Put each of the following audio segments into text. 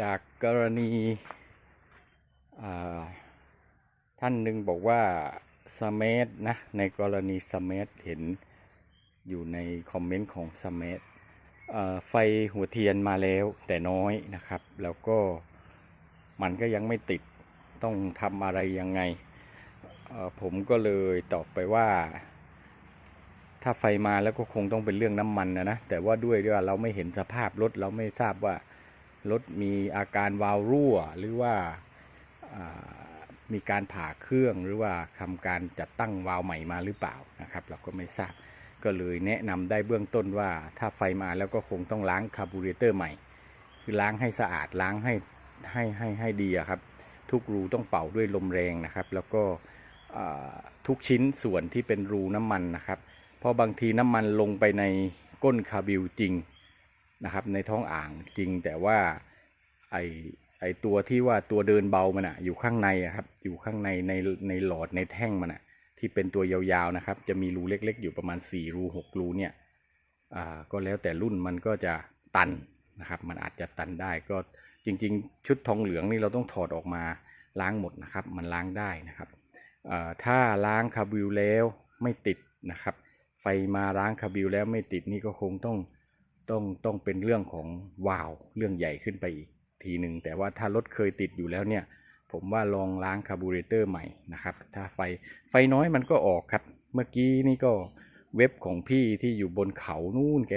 จากกรณีท่านหนึ่งบอกว่าสเมธนะในกรณีสเมธเห็นอยู่ในคอมเมนต์ของสเมธเอ่อไฟหัวเทียนมาแล้วแต่น้อยนะครับ แล้วก็มันก็ยังไม่ติดต้องทำอะไรยังไง ผมก็เลยตอบไปว่า ถ้าไฟมาแล้วก็คงต้องเป็นเรื่องน้ำมันนะนะ แต่ว่าด้วยด้วยเราไม่เห็นสภาพรถเราไม่ทราบว่า รถมีอาการวาล์วรั่ว หรือว่ามีการผ่าเครื่องหรือว่าทำการจัดตั้งวาล์วใหม่มาหรือเปล่านะครับ เราก็ไม่ทราบก็เลยแนะนำได้เบื้องต้นว่า ถ้าไฟมาแล้วก็คงต้องล้างคาร์บูเรเตอร์ใหม่ คือล้างให้สะอาดล้างให้ให้ให้ให้ดีครับ ทุกรูต้องเป่าด้วยลมแรงนะครับ แล้วก็ทุกชิ้นส่วนที่เป็นรูน้ำมันนะครับ เพราะบางทีน้ำมันลงไปในก้นคาบิวจริง นะครับในท้องอ่างจริงแต่ว่าไอไอตัวที่ว่าตัวเดินเบามันอะอยู่ข้างในอะครับอยู่ข้างในในในหลอดในแท่งมันอะที่เป็นตัวยาวๆนะครับ จะมีรูเล็ก ๆ อยู่ประมาณ 4 รู6รูเนี่ยอ่าก็แล้วแต่รุ่นมันก็จะตันนะครับ มันอาจจะตันได้ก็จริง ๆ ชุดทองเหลืองนี่เราต้องถอดออกมาล้างหมดนะครับ มันล้างได้นะครับถ้าล้างคาร์บิวแล้วไม่ติดนะครับ ไฟมาล้างคาร์บิวแล้วไม่ติดนี่ก็คงต้อง ต้องต้องเป็นเรื่องของวาล์วเรื่องใหญ่ขึ้นไปอีกทีหนึ่งแต่ว่าถ้ารถเคยติดอยู่แล้วเนี่ย ผมว่าลองล้างคาร์บูเรเตอร์ใหม่นะครับ ถ้าไฟไฟน้อยมันก็ออกครับ เมื่อกี้นี่ก็เว็บของพี่ที่อยู่บนเขานู่นแก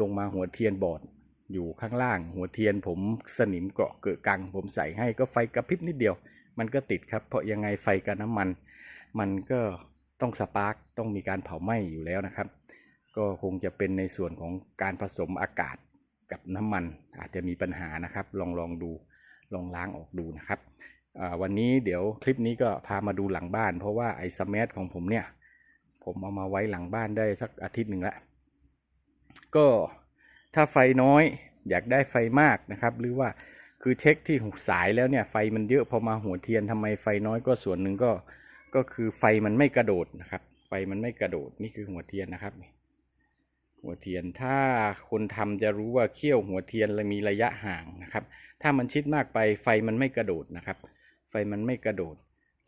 ลงมาหัวเทียนบอดอยู่ข้างล่าง หัวเทียนผมสนิมเกาะเกิดกัง ผมใส่ให้ก็ไฟกระพริบนิดเดียว มันก็ติดครับ เพราะยังไงไฟกับน้ำมัน มันก็ต้องสปาร์กต้องมีการเผาไหม้อยู่แล้วนะครับ ก็คงจะเป็นในส่วนของการผสมอากาศกับน้ำมัน อาจจะมีปัญหานะครับ ลองลองดูลองล้างออกดูนะครับวันนี้เดี๋ยวคลิปนี้ก็พามาดูหลังบ้าน เพราะว่าไอ้สมาร์ทของผมเนี่ย ผมเอามาไว้หลังบ้านได้สักอาทิตย์หนึ่งล้วก็ถ้าไฟน้อยอยากได้ไฟมากนะครับ หรือว่าคือเช็คที่หูสายแล้วเนี่ยไฟมันเยอะพอมาหัวเทียนทำไมไฟน้อยก็ส่วนหนึ่งก็ก็คือไฟมันไม่กระโดดนะครับ ไฟมันไม่กระโดดนี่คือหัวเทียนนะครับ หัวเทียนถ้าคนทำจะรู้ว่าเขี้ยวหัวเทียนมีระยะห่างนะครับ ถ้ามันชิดมากไปไฟมันไม่กระโดดนะครับ ไฟมันไม่กระโดด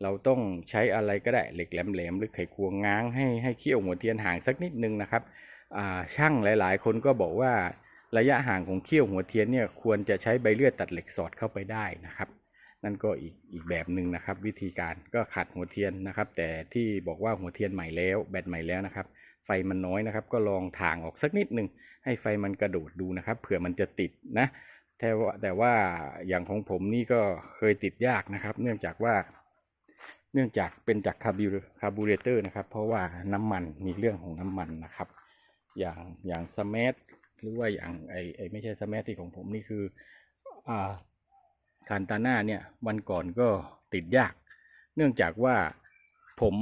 เราต้องใช้อะไรก็ได้เหล็กแหลมๆหรือไขควงง้างให้ให้เขี้ยวหัวเทียนห่างสักนิดนึงนะครับอ่าช่างหลายๆ คนก็บอกว่าระยะห่างของเขี้ยวหัวเทียนเนี่ยควรจะใช้ใบเลื่อยตัดเหล็กสอดเข้าไปได้นะครับ นั่นก็อีกอีกแบบหนึ่งนะครับ วิธีการก็ขัดหัวเทียนนะครับ แต่ที่บอกว่าหัวเทียนใหม่แล้วแบตใหม่แล้วนะครับ ไฟมันน้อยนะครับ ก็ลองถางออกสักนิดหนึ่งให้ไฟมันกระโดดดูนะครับเผื่อมันจะติดนะแต่ว่าแต่ว่าอย่างของผมนี่ก็เคยติดยากนะครับ เนื่องจากว่า เนื่องจากเป็นจากคาร์บิคาร์บูเรเตอร์นะครับ เพราะว่าน้ำมันมีเรื่องของน้ำมันนะครับ อย่างอย่างสมาร์ทหรือว่าอย่างไอไอไม่ใช่สมาร์ทที่ของผมนี่คืออ่า คานตาน่าเนี่ยวันก่อนก็ติดยาก เนื่องจากว่าผม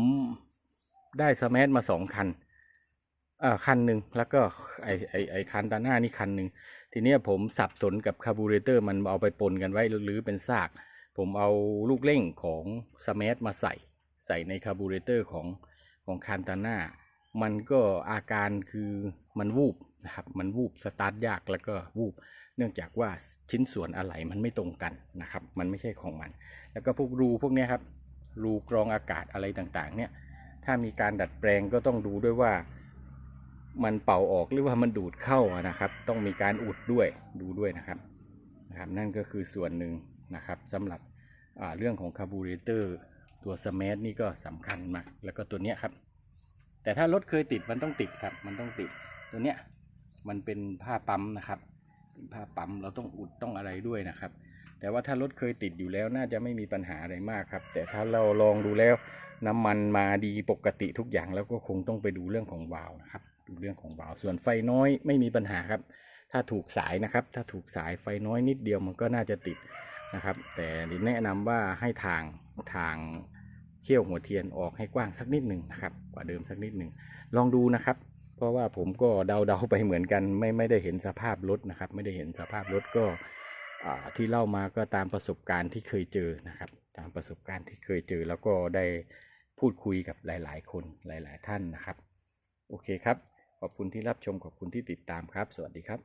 ได้สมาร์มาสองคันอ่าคันหนึ่งแล้วก็ไอไอไอคันตาน่านี่คันหนึ่งทีเนี้ยผมสับสนกับคาร์บูเรเตอร์มันเอาไปปนกันไว้หรือเป็นซาก ผมเอาลูกเร่งของสมาร์มาใส่ ใส่ในคาร์บูเรเตอร์ของของคานตาน่ามันก็อาการคือมันวูบนะครับ มันวูบสตาร์ทยากแล้วก็วูบ เนื่องจากว่าชิ้นส่วนอะไหล่มันไม่ตรงกันนะครับ มันไม่ใช่ของมัน แล้วก็พวกรูพวกนี้ครับ รูกรองอากาศอะไรต่างๆ เนี่ย ถ้ามีการดัดแปลงก็ต้องดูด้วยว่ามันเป่าออกหรือว่ามันดูดเข้านะครับ ต้องมีการอุดด้วยดูด้วยนะครับนะครับ นั่นก็คือส่วนหนึ่งนะครับสำหรับเรื่องของคาร์บูเรเตอร์ตัวสมาร์ทนี่ก็สำคัญมาก แล้วก็ตัวเนี้ยครับ แต่ถ้ารถเคยติดมันต้องติดครับ มันต้องติดตัวเนี้ยมันเป็นผ้าปั๊มนะครับ ผ้าปั๊มเราต้องอุดต้องอะไรด้วยนะครับ แต่ว่าถ้ารถเคยติดอยู่แล้วน่าจะไม่มีปัญหาอะไรมากครับ แต่ถ้าเราลองดูแล้วน้ำมันมาดีปกติทุกอย่างแล้วก็คงต้องไปดูเรื่องของวาล์วนะครับดูเรื่องของวาล์วส่วนไฟน้อยไม่มีปัญหาครับ ถ้าถูกสายนะครับ ถ้าถูกสายไฟน้อยนิดเดียวมันก็น่าจะติดนะครับ แต่ดิแนะนำว่าให้ทางทางเขี้ยวหัวเทียนออกให้กว้างสักนิดหนึ่งนะครับ กว่าเดิมสักนิดหนึ่งลองดูนะครับ เพราะว่าผมก็เดาๆไปเหมือนกัน ไม่ไม่ได้เห็นสภาพรถนะครับ ไม่ได้เห็นสภาพรถก็ที่เล่ามาก็ตามประสบการณ์ที่เคยเจอนะครับ ตามประสบการณ์ที่เคยเจอ แล้วก็ได้พูดคุยกับหลาย ๆ คนหลาย ๆ ท่านนะครับ โอเคครับ ขอบคุณที่รับชมขอบคุณที่ติดตามครับ สวัสดีครับ